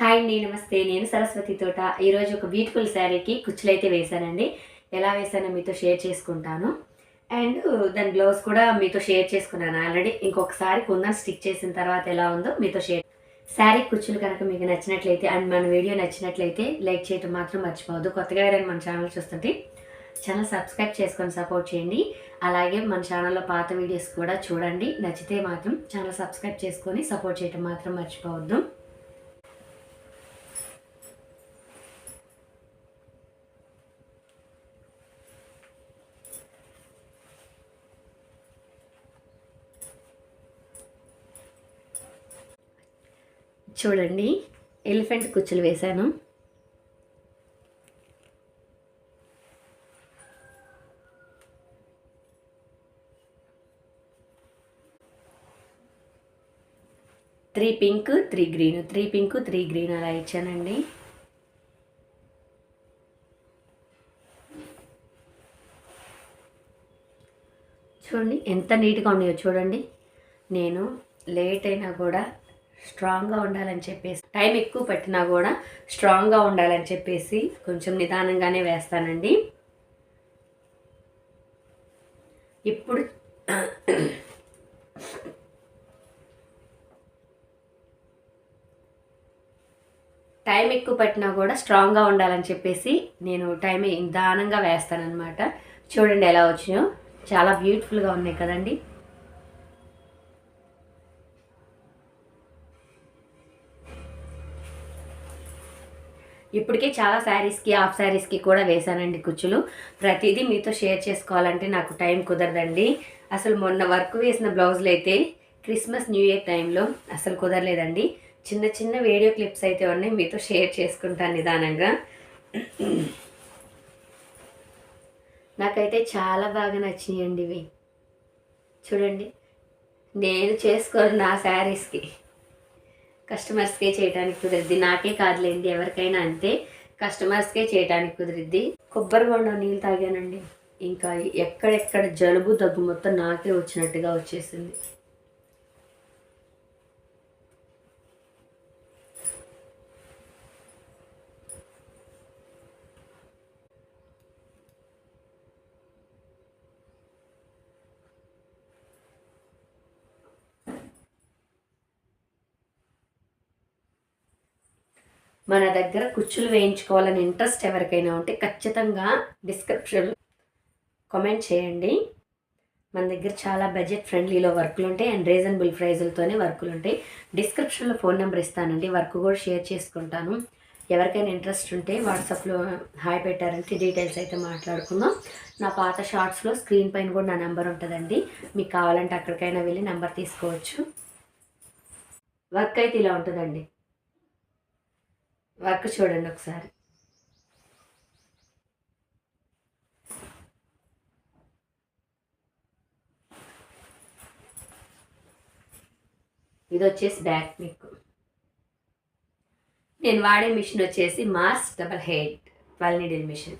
Hi అండి నమస్తే. నేను సరస్వతి తోట. ఈరోజు ఒక బ్యూటిఫుల్ శారీకి కుచ్చులు అయితే వేశానండి. ఎలా వేసానో మీతో షేర్ చేసుకుంటాను. అండ్ దాని బ్లౌజ్ కూడా మీతో షేర్ చేసుకున్నాను ఆల్రెడీ. ఇంకొకసారి కుందన్ స్టిక్ చేసిన తర్వాత ఎలా ఉందో మీతో షేర్ శారీ కుచ్చులు కనుక మీకు నచ్చినట్లయితే అండ్ మన వీడియో నచ్చినట్లయితే లైక్ చేయటం మాత్రం మర్చిపోవద్దు. కొత్తగా ఎవరైనా మన ఛానల్ చూస్తుంటే ఛానల్ సబ్స్క్రైబ్ చేసుకొని సపోర్ట్ చేయండి. అలాగే మన ఛానల్లో పాత వీడియోస్ కూడా చూడండి. నచ్చితే మాత్రం ఛానల్ సబ్స్క్రైబ్ చేసుకొని సపోర్ట్ చేయటం మాత్రం మర్చిపోవద్దు. చూడండి ఎలిఫెంట్ కుచ్చులు వేశాను. Three pink three green. Three pink three green అలా ఇచ్చానండి. చూడండి ఎంత నీట్గా ఉన్నాయో చూడండి. నేను లేట్ అయినా కూడా స్ట్రాంగ్గా ఉండాలని చెప్పేసి టైం ఎక్కువ పట్టినా కూడా స్ట్రాంగ్గా ఉండాలని చెప్పేసి కొంచెం నిదానంగానే వేస్తానండి. ఇప్పుడు టైం ఎక్కువ పట్టినా కూడా స్ట్రాంగ్గా ఉండాలని చెప్పేసి నేను టైం నిదానంగా వేస్తానన్నమాట. చూడండి ఎలా వచ్చినాయో. చాలా బ్యూటిఫుల్గా ఉన్నాయి కదండి. ఇప్పటికే చాలా శారీస్కి హాఫ్ శారీస్కి కూడా వేశానండి కుచ్చులు. ప్రతిదీ మీతో షేర్ చేసుకోవాలంటే నాకు టైం కుదరదండి. అసలు మొన్న వర్క్ వేసిన బ్లౌజులు అయితే క్రిస్మస్ న్యూ ఇయర్ టైంలో అసలు కుదరలేదండి. చిన్న చిన్న వీడియో క్లిప్స్ అయితే ఉన్నాయి మీతో షేర్ చేసుకుంటాను నిదానంగా. నాకైతే చాలా బాగా నచ్చినాయండి ఇవి. చూడండి నేను చేసుకోను నా శారీస్కి. కస్టమర్స్కే చేయడానికి కుదిరిద్ది. నాకే కాదులేండి ఎవరికైనా అంతే. కస్టమర్స్కే చేయడానికి కుదిరిద్ది. కొబ్బరి బొండం నీళ్ళు తాగానండి. ఇంకా ఎక్కడెక్కడ జలుబు దగ్గు మొత్తం నాకే వచ్చినట్టుగా వచ్చేసింది. మన దగ్గర కుచ్చులు వేయించుకోవాలని ఇంట్రెస్ట్ ఎవరికైనా ఉంటే ఖచ్చితంగా డిస్క్రిప్షన్ కామెంట్ చేయండి. మన దగ్గర చాలా బడ్జెట్ ఫ్రెండ్లీలో వర్కులు ఉంటాయి అండ్ రీజనబుల్ ప్రైజులతోనే వర్కులు ఉంటాయి. డిస్క్రిప్షన్లో ఫోన్ నెంబర్ ఇస్తానండి. వర్క్ కూడా షేర్ చేసుకుంటాను. ఎవరికైనా ఇంట్రెస్ట్ ఉంటే వాట్సాప్లో హాయ్ పెట్టారంటే డీటెయిల్స్ అయితే మాట్లాడుకుందాం. నా పాత షార్ట్స్లో స్క్రీన్ పైన కూడా నా నెంబర్ ఉంటుందండి. మీకు కావాలంటే అక్కడికైనా వెళ్ళి నెంబర్ తీసుకోవచ్చు. వర్క్ అయితే ఇలా ఉంటుందండి. వర్క్ చూడండి ఒకసారి. ఇది వచ్చేసి బ్యాక్ నెక్ నేను వాడే మిషన్ వచ్చేసి mass double height twelve needle machine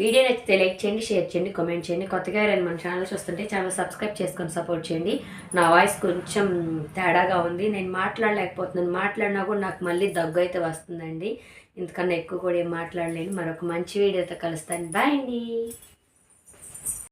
video నచ్చితే లైక్ చేయండి షేర్ చేయండి కామెంట్ చేయండి. కొత్తగా ఎవరైనా మన ఛానల్ చూస్తుంటే ఛానల్ సబ్స్క్రైబ్ చేసుకొని సపోర్ట్ చేయండి. నా వాయిస్ కొంచెం తేడాగా ఉంది. నేను మాట్లాడలేకపోతున్నాను. మాట్లాడినా కూడా నాకు మళ్ళీ దగ్గు అయితే వస్తుందండి. ఇంతకన్నా ఎక్కువ కూడా ఏం మాట్లాడలేను. మరొక మంచి వీడియోతో కలుస్తాను. బాయ్ అండి.